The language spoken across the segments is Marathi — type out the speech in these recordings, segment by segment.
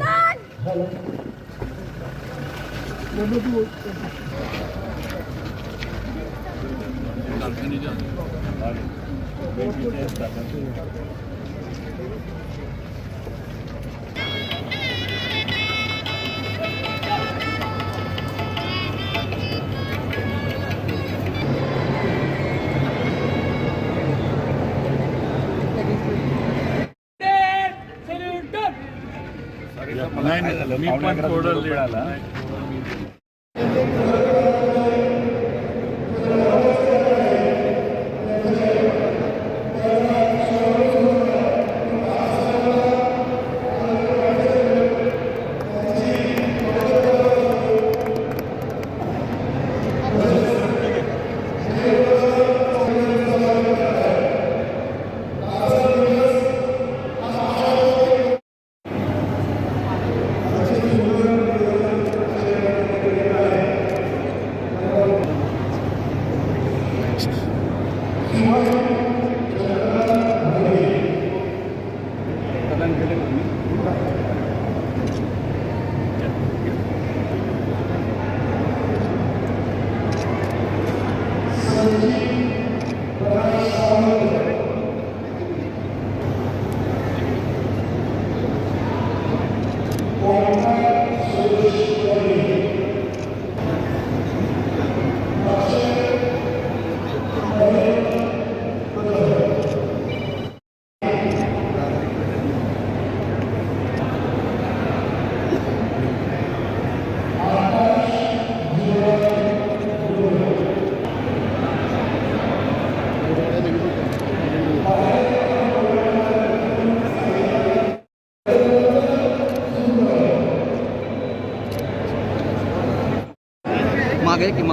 난! 남편이지 않아요? नाही मी पण थोडं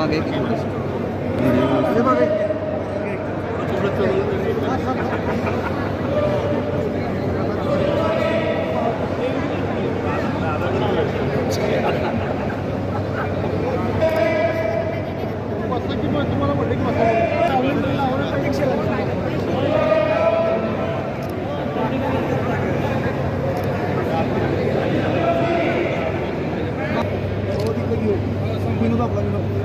मागे की मागे की थोडंसं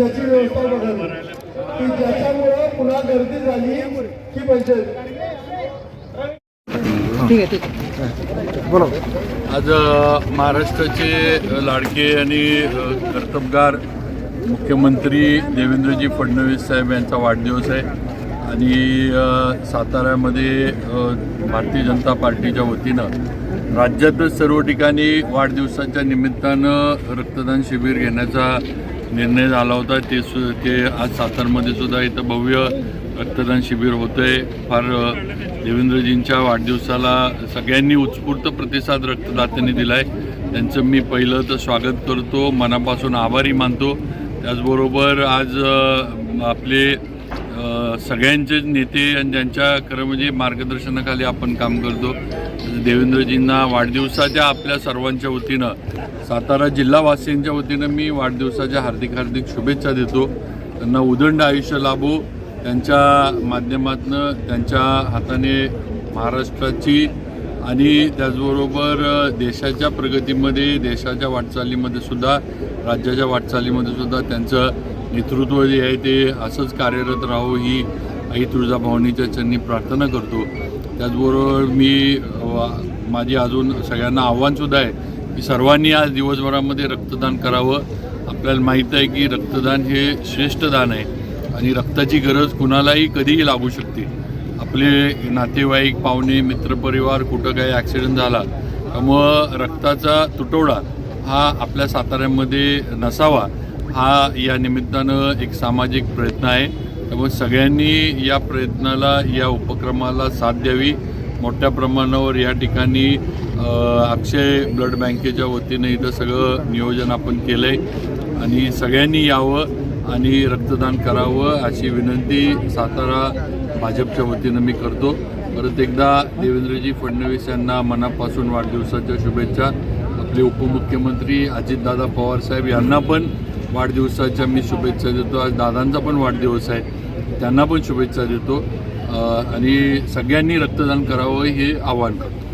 याची व्यवस्था बघावी की ज्याच्यामुळे पुन्हा गर्दी झाली की पंचायत बोला. आज महाराष्ट्राचे लाडके आणि कर्तबगार मुख्यमंत्री देवेंद्रजी फडणवीस साहेब यांचा वाढदिवस आहे. आणि साताऱ्यामध्ये भारतीय जनता पार्टीच्या वतीनं राज्यातच सर्व ठिकाणी वाढदिवसाच्या निमित्तानं रक्तदान शिबिर घेण्याचा निर्णय झाला होता. ते सु ते आज सातारमध्ये सुद्धा इथं भव्य रक्तदान शिबिर होतं आहे फार देवेंद्रजींच्या वाढदिवसाला सगळ्यांनी उत्स्फूर्त प्रतिसाद रक्तदात्यांनी दिला आहे त्यांचं मी पहिलं तर स्वागत करतो. मनापासून आभारी मानतो. त्याचबरोबर आज आपले सगळ्यांचे सगळ्यांचेच नेते आणि ज्यांच्या खरं म्हणजे मार्गदर्शनाखाली आपण काम करतो देवेंद्रजींना वाढदिवसाच्या आपल्या सर्वांच्या वतीनं सातारा जिल्हावासियांच्या वतीनं मी वाढदिवसाच्या हार्दिक हार्दिक शुभेच्छा देतो. त्यांना उदंड आयुष्य लाभो त्यांच्या माध्यमातनं त्यांच्या हाताने महाराष्ट्राची आणि त्याचबरोबर देशाच्या प्रगतीमध्ये देशाच्या वाटचालीमध्ये सुद्धा राज्याच्या वाटचालीमध्ये सुद्धा त्यांचं नेतृत्व जे आहे ते असंच कार्यरत राहावं ही आई तुळजाभवानीच्या चरणी प्रार्थना करतो. त्याचबरोबर मी माझी अजून सगळ्यांना आव्हानसुद्धा आहे की सर्वांनी आज दिवसभरामध्ये रक्तदान करावं. आपल्याला माहीत आहे की रक्तदान हे श्रेष्ठ दान आहे आणि रक्ताची गरज कुणालाही कधीही लागू शकते. आपले नातेवाईक पाहुणे मित्रपरिवार कुठं काही ॲक्सिडेंट झाला त्यामुळं रक्ताचा तुटवडा हा आपल्या साताऱ्यामध्ये नसावा. हा या निमित्तानं एक सामाजिक प्रयत्न आहे. त्यामुळे सगळ्यांनी या प्रयत्नाला या उपक्रमाला साथ द्यावी. मोठ्या प्रमाणावर या ठिकाणी अक्षय ब्लड बँकेच्या वतीनं इथं सगळं नियोजन आपण केलं आहे आणि सगळ्यांनी यावं आणि रक्तदान करावं अशी विनंती सातारा भाजपच्या वतीनं मी करतो. परत एकदा देवेंद्रजी फडणवीस यांना मनापासून वाढदिवसाच्या शुभेच्छा. आपले उपमुख्यमंत्री अजितदादा पवार साहेब यांना पण वाढदिवसाच्या मी शुभेच्छा देतो. आज दादांचा पण वाढदिवस आहे. त्यांना पण शुभेच्छा देतो. आणि सगळ्यांनी रक्तदान करावं हे आवाहन करतो.